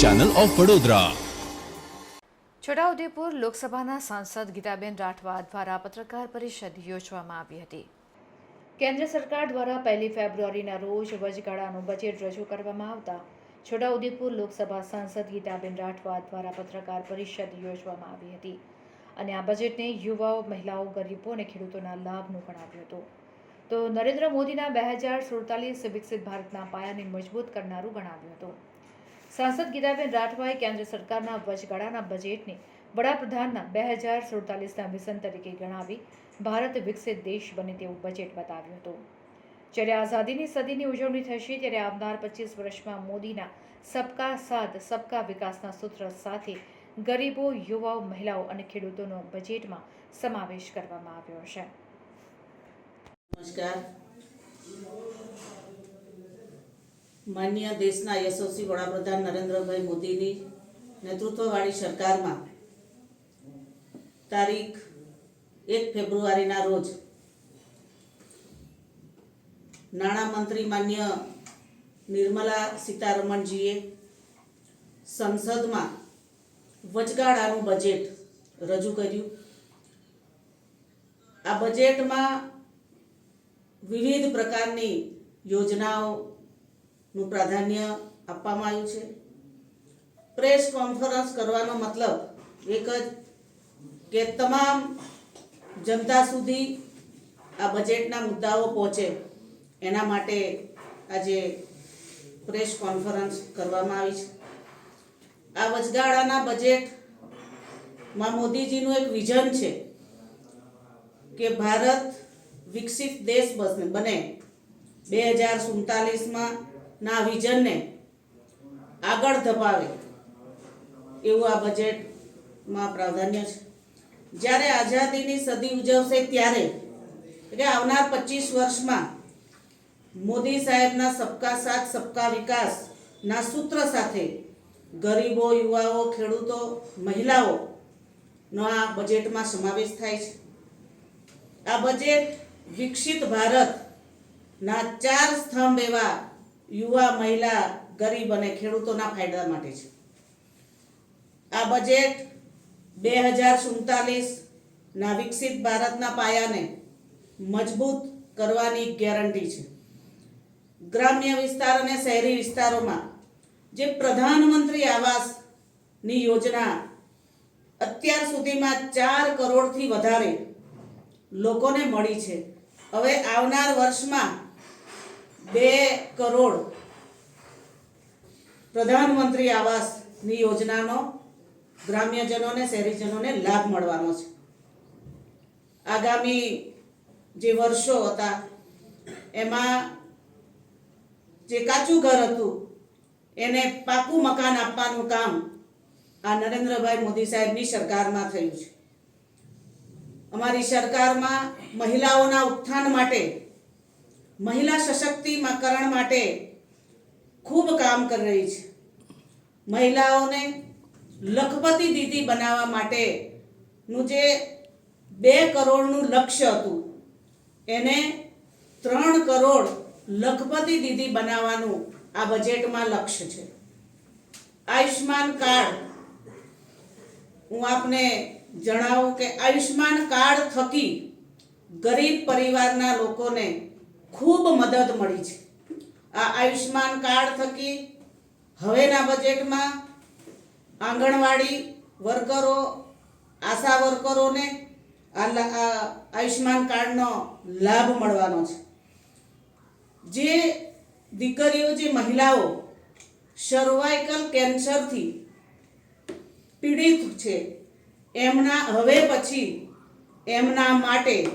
Channel of Vadodara Chhota Udepur લોકસભાના સાંસદ ગીતાબેન રાઠવા દ્વારા પત્રકાર પરિષદ યોજવામાં આવી હતી. કેન્દ્ર સરકાર દ્વારા પહેલી ફેબ્રુઆરીના રોજ વચગાળાનું બજેટ રજૂ કરવામાં આવતા છોટાઉદેપુર લોકસભા સાંસદ ગીતાબેન રાઠવા દ્વારા પત્રકાર પરિષદ યોજવામાં આવી હતી અને આ બજેટને યુવાઓ, મહિલાઓ, ગરીબો અને ખેડૂતોના લાભનું ગણાવ્યું હતું. તો નરેન્દ્ર મોદીના બે હજાર સુડતાલીસ વિકસિત ભારતના પાયાને મજબૂત કરનારું ગણાવ્યું હતું. સાંસદ ગીતાબેન રાઠવાએ કેન્દ્ર સરકારના વચગાળાના બજેટને વડાપ્રધાનના બે હજાર સુડતાલીસના મિશન તરીકે ગણાવી ભારત વિકસિત દેશ બને તેવું બજેટ બતાવ્યું હતું. જ્યારે આઝાદીની સદીની ઉજવણી થશે ત્યારે આવનાર પચીસ વર્ષમાં મોદીના સબકા સાથ, સબકા વિકાસના સૂત્ર સાથે ગરીબો, યુવાઓ, મહિલાઓ અને ખેડૂતોનો બજેટમાં સમાવેશ કરવામાં આવ્યો છે. નમસ્કાર. માન્ય દેશના યશસ્વી વડાપ્રધાન નરેન્દ્રભાઈ મોદીની નેતૃત્વવાળી સરકારમાં તારીખ એક ફેબ્રુઆરીના રોજ નાણામંત્રી માન્ય નિર્મલા સીતારમણજીએ સંસદમાં વચગાળાનું બજેટ રજૂ કર્યું. આ બજેટમાં વિવિધ પ્રકારની યોજનાઓનું પ્રાધાન્ય આપવામાં આવ્યું છે. પ્રેસ કોન્ફરન્સ કરવાનો મતલબ એક જ કે તમામ જનતા સુધી આ બજેટના મુદ્દાઓ પહોંચે. એના માટે આજે પ્રેસ કોન્ફરન્સ કરવામાં આવી છે. આ વચગાળાના બજેટમાં મોદીજીનું એક વિઝન છે કે ભારત વિકસિત દેશ બને. બે હજાર સુડતાલીસમાં ના વિઝનને આગળ ધપાવે. એવું આ બજેટમાં પ્રાધાન્ય છે. જ્યારે આઝાદીની સદી ઉજવશે ત્યારે, એટલે આવનાર પચીસ વર્ષમાં મોદી સાહેબના સબકા સાથ, સબકા વિકાસના સૂત્ર સાથે ગરીબો, યુવાઓ, ખેડૂતો મહિલાઓનો આ બજેટમાં સમાવેશ થાય છે. આ બજેટ વિકસિત ભારતના ચાર સ્તંભ એવા યુવા મહિલા ગરીબ અને ખેડૂતોના ફાયદા માટે છે. આ બજેટ બે હજાર સુડતાલીસના વિકસિત ભારતના પાયાને મજબૂત કરવાની ગેરંટી છે. ગ્રામ્ય વિસ્તાર અને શહેરી વિસ્તારોમાં જે પ્રધાનમંત્રી આવાસની યોજના અત્યાર સુધીમાં ચાર કરોડથી વધારે લોકોને મળી છે. હવે આવનાર વર્ષમાં બે કરોડ પ્રધાનમંત્રી આવાસની યોજનાનો ગ્રામ્યજનોને, શહેરીજનોને લાભ મળવાનો છે. આગામી જે વર્ષો હતા, એમાં જે કાચું ઘર હતું, એને પાકું મકાન આપવાનું કામ આ નરેન્દ્રભાઈ મોદી સાહેબની સરકારમાં થયું છે. અમારી સરકારમાં મહિલાઓના ઉત્થાન માટે મહિલા સશક્તિકરણ માટે ખૂબ કામ કરી રહી છે. મહિલાઓને લખપતિ દીદી બનાવવા માટેનું જે બે કરોડનું લક્ષ્ય હતું, એને ત્રણ કરોડ લખપતિ દીદી બનાવવાનું આ બજેટમાં લક્ષ્ય છે. આયુષ્માન કાર્ડ, હું આપને જણાવું કે આયુષ્માન કાર્ડ થકી ગરીબ પરિવારના લોકોને ખૂબ મદદ મળી છે. આ આયુષ્માન કાર્ડ થકી હવેના બજેટમાં આંગણવાડી વર્કરો, આશા વર્કરોને આ લા- આ આયુષ્માન કાર્ડનો લાભ મળવાનો છે. જે દીકરીઓ, જે મહિલાઓ સર્વાઇકલ કેન્સરથી પીડિત છે, એમના હવે પછી એમના માટે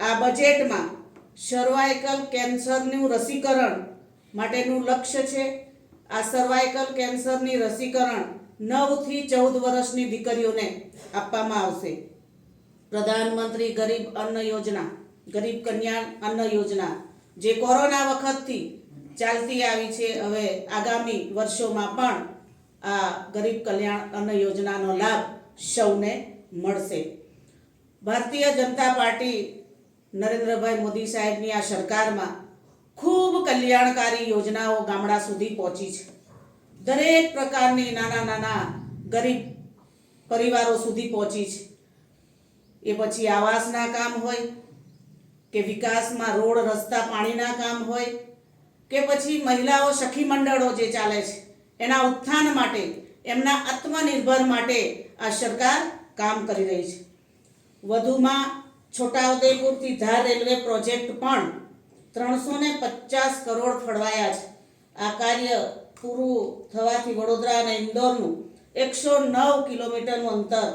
આ બજેટમાં સર્વાઇકલ કેન્સરનું રસીકરણ માટેનું લક્ષ્ય છે. આ સર્વાઇકલ કેન્સરની રસીકરણ નવથી ચૌદ વર્ષની દીકરીઓને આપવામાં આવશે. પ્રધાનમંત્રી ગરીબ અન્ન યોજના, ગરીબ કલ્યાણ અન્ન યોજના, જે કોરોના વખતથી ચાલતી આવી છે, હવે આગામી વર્ષોમાં પણ આ ગરીબ કલ્યાણ અન્ન યોજનાનો લાભ સૌને મળશે. ભારતીય જનતા પાર્ટી નરેન્દ્રભાઈ મોદી સાહેબની આ સરકારમાં ખૂબ કલ્યાણકારી યોજનાઓ ગામડા સુધી પહોંચી છે. દરેક પ્રકારની નાના નાના ગરીબ પરિવારો સુધી પહોંચી છે. એ પછી આવાસના કામ હોય, કે વિકાસમાં રોડ, રસ્તા, પાણીના કામ હોય, કે પછી મહિલાઓ સખી મંડળો જે ચાલે છે, એના ઉત્થાન માટે, એમના આત્મનિર્ભર માટે આ સરકાર કામ કરી રહી છે. વધુમાં છોટાઉદેપુરથી ધાર રેલવે પ્રોજેક્ટ પણ ત્રણસો ને પચાસ કરોડ ફળવાયા છે. આ કાર્ય પૂરું થવાથી વડોદરા અને ઇન્દોરનું એકસો નવ કિલોમીટરનું અંતર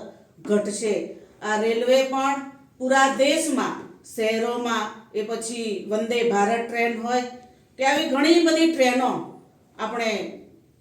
ઘટશે. આ રેલવે પણ પૂરા દેશમાં, શહેરોમાં એ પછી વંદે ભારત ટ્રેન હોય કે આવી ઘણી બધી ટ્રેનો આપણે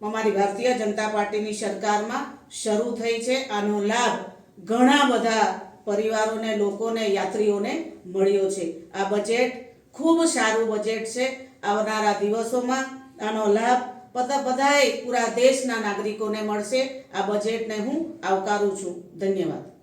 અમારી ભારતીય જનતા પાર્ટીની સરકારમાં શરૂ થઈ છે. આનો લાભ ઘણા બધા પરિવારોને, લોકોને, યાત્રીઓને મળ્યો છે. આ બજેટ ખૂબ સારું બજેટ છે. આવનારા દિવસોમાં આનો લાભ બધા બધાય પૂરા દેશના નાગરિકોને મળશે. આ બજેટને હું આવકારું છું. ધન્યવાદ.